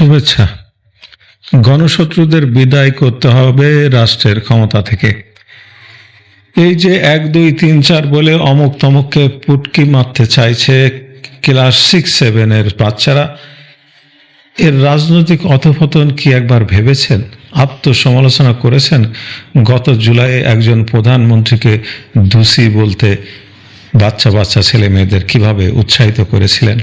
শুভেচ্ছা। গণশত্রুদের বিদায় করতে হবে রাষ্ট্রের ক্ষমতা থেকে। এই যে এক, দুই, তিন, চার বলে অমুক তমুককে পুটকি মারতে চাইছে ক্লাস সিক্স সেভেনের বাচ্চারা, এর রাজনৈতিক অধপতন কি একবার ভেবেছেন? আত্মসমালোচনা করেছেন? গত জুলাইয়ে একজন প্রধানমন্ত্রীকে দোষী বলতে বাচ্চা বাচ্চা ছেলে মেয়েদের কীভাবে উৎসাহিত করেছিলেন?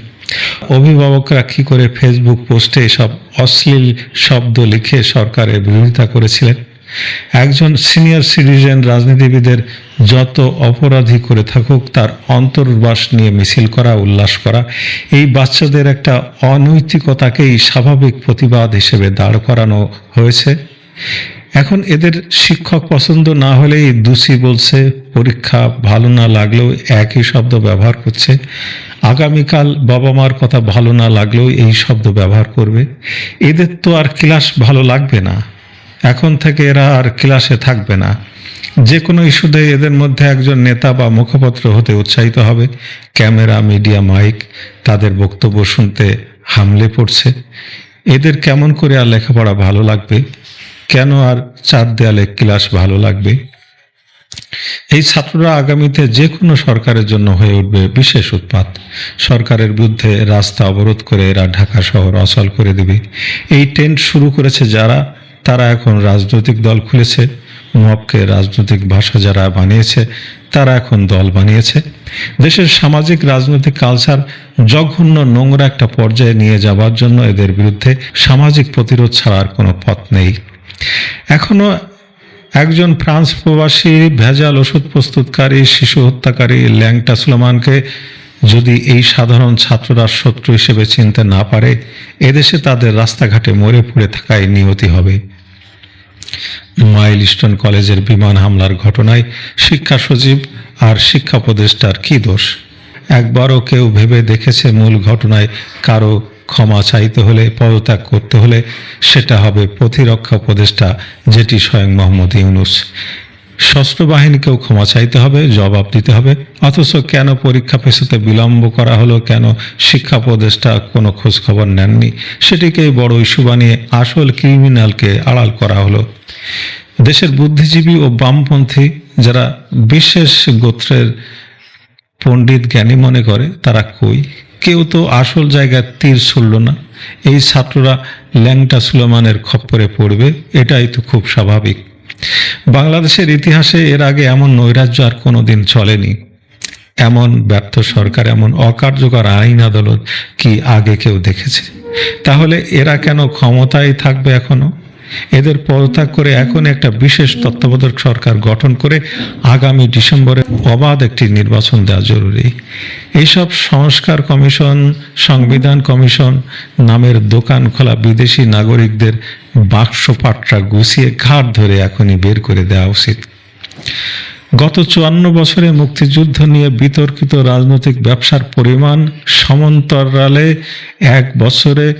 অভিভাবকরা কি করে ফেসবুক পোস্টে সব অশ্লীল শব্দ লিখে সরকারের বিরোধিতা করেছিলেন? একজন সিনিয়র সিটিজেন রাজনীতিবিদের যত অপরাধী করে থাকুক, তার অন্তর্বাস নিয়ে মিছিল করা, উল্লাস করা, এই বাচ্চাদের একটা অনৈতিকতাকেই স্বাভাবিক প্রতিবাদ হিসেবে দাঁড় করানো হয়েছে। এখন এদের শিক্ষক পছন্দ না হলেই দোষী বলছে, পরীক্ষা ভালো না লাগলেও একই শব্দ ব্যবহার করছে। আগামীকাল বাবা মার কথা ভালো না লাগলেও এই শব্দ ব্যবহার করবে। এদের তো আর ক্লাস ভালো লাগবে না। এখন থেকে এরা আর ক্লাসে থাকবে না। যে কোনো ইস্যুতে এদের মধ্যে একজন নেতা বা মুখপত্র হতে উৎসাহিত হবে। ক্যামেরা, মিডিয়া, মাইক, তাদের বক্তব্য শুনতে হামলে পড়ছে। এদের কেমন করে আর লেখাপড়া ভালো লাগবে? কেন আর চার দেয়ালে ক্লাস ভালো লাগবে? এই ছাত্ররা আগামীতে যে কোনো সরকারের জন্য হয়ে উঠবে বিশেষ উৎপাত। সরকারের বিরুদ্ধে রাস্তা অবরোধ করে এরা ঢাকা শহর অচল করে দেবে। এই টেন্ট শুরু করেছে যারা, তারা এখন রাজনৈতিক দল খুলেছে মবকে রাজনৈতিক ভাষা যারা বানিয়েছে, তারা এখন দল বানিয়েছে। দেশের সামাজিক, রাজনৈতিক কালচার জঘন্য নোংরা একটা পর্যায়ে নিয়ে যাবার জন্য এদের বিরুদ্ধে সামাজিক প্রতিরোধ ছাড়া আর কোনো পথ নেই। এখনও একজন ফ্রান্স প্রবাসী ভেজাল ওষুধ প্রস্তুতকারী, শিশু হত্যাকারী ল্যাংটা সুলেমানকে যদি এই সাধারণ ছাত্ররা শত্রু হিসেবে চিনতে না পারে, এদেশে তাদের রাস্তাঘাটে মরে পড়ে থাকায় নিয়তি হবে। মাইলস্টোন কলেজের বিমান হামলার ঘটনায় শিক্ষা সচিব আর শিক্ষা উপদেষ্টার কি দোষ? একবারও কেউ ভেবে দেখেছে মূল ঘটনায় কারও ক্ষমা চাইতে হলে, পদত্যাগ করতে হলে সেটা হবে প্রতিরক্ষা উপদেষ্টা যেটি স্বয়ং মোহাম্মদ ইউনুস। সশস্ত্র বাহিনীকেও ক্ষমা চাইতে হবে, জবাব দিতে হবে। অথচ কেন পরীক্ষা পেছাতে বিলম্ব করা হলো? কেন শিক্ষা উপদেষ্টা কোনো খোঁজ খবর নেননি? সেটিকেই বড় ইস্যু বানিয়ে আসল ক্রিমিনালকে আড়াল করা হলো। দেশের বুদ্ধিজীবী ও বামপন্থী যারা বিশেষ গোত্রের পণ্ডিত জ্ঞানী মনে করে, তারা কই? কেউ তো আসল জায়গায় তীর ছুড়ল না। এই ছাত্ররা ল্যাংটা সুলেমানের খপ্পরে পড়বে, এটাই তো খুব স্বাভাবিক। বাংলাদেশের ইতিহাসে এর আগে এমন নৈরাজ্য আর কোনোদিন চলেনি। এমন ব্যর্থ সরকার, এমন অকার্যকর আইন আদালত কি আগে কেউ দেখেছে? তাহলে এরা কেন ক্ষমতায় থাকবে এখনও? এদের পদত্যাগ করে এখন একটা বিশেষ তত্ত্বাবধায়ক সরকার গঠন করে আগামী ডিসেম্বরে অবাধ একটি নির্বাচন দেওয়া জরুরি। এইসব সংস্কার কমিশন, সংবিধান কমিশন, নামের দোকান খোলা বিদেশি নাগরিকদের বাক্স পাট্রা গুছিয়ে ঘাট ধরে এখনই বের করে দেওয়া উচিত। গত চুয়ান্ন বছরে মুক্তিযুদ্ধ নিয়ে বিতর্কিত রাজনৈতিক ব্যবসার পরিমাণ সমান্তরালে এক বছরে,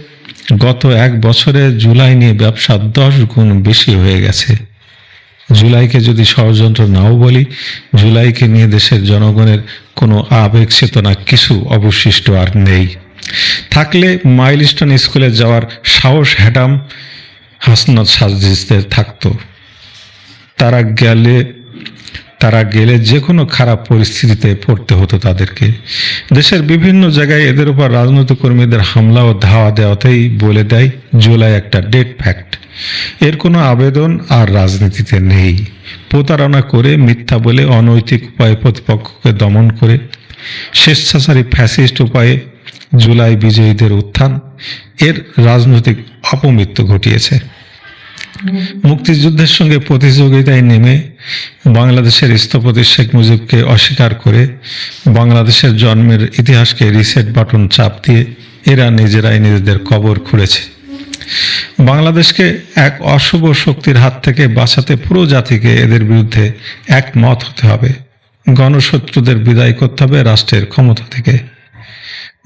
গত এক বছরে জুলাই নিয়ে ব্যবসা দশ গুণ বেশি হয়ে গেছে। জুলাইকে যদি ষড়যন্ত্র নাও বলি, জুলাইকে নিয়ে দেশের জনগণের কোনো আবেগ চেতনা কিছু অবশিষ্ট আর নেই। থাকলে মাইলস্টোন স্কুলে যাওয়ার সাহস হ্যাডাম হাসনাত সাজিদের থাকতো। তারা গেলে তারা গেলে যে কোনো খারাপ পরিস্থিতিতে পড়তে হতো তাদেরকে। দেশের বিভিন্ন জায়গায় এদের উপর রাজনৈতিক কর্মীদের হামলা ও ধাওয়া দেওয়াতেই বলে দেয় জুলাই একটা ডেট ফ্যাক্ট। এর কোনো আবেদন আর রাজনীতিতে নেই। প্রতারণা করে মিথ্যা বলে অনৈতিক উপায়ে প্রতিপক্ষকে দমন করে। স্বেচ্ছাচারী ফ্যাসিস্ট উপায়ে জুলাই বিজয়ীদের উত্থান। এর রাজনৈতিক অপমৃত্যু ঘটিয়েছে। মুক্তিযুদ্ধের সঙ্গে প্রতিযোগিতায় নেমে বাংলাদেশের স্থপতি শেখ মুজিবকে অস্বীকার করে বাংলাদেশের জন্মের ইতিহাসকে রিসেট বাটন চাপ দিয়ে এরা নিজেরাই নিজেদের কবর খুলেছে। বাংলাদেশকে এক অশুভ শক্তির হাত থেকে বাঁচাতে পুরো জাতিকে এদের বিরুদ্ধে একমত হতে হবে। গণশত্রুদের বিদায় করতে হবে রাষ্ট্রের ক্ষমতা থেকে।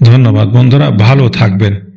ধন্যবাদ বন্ধুরা, ভালো থাকবেন।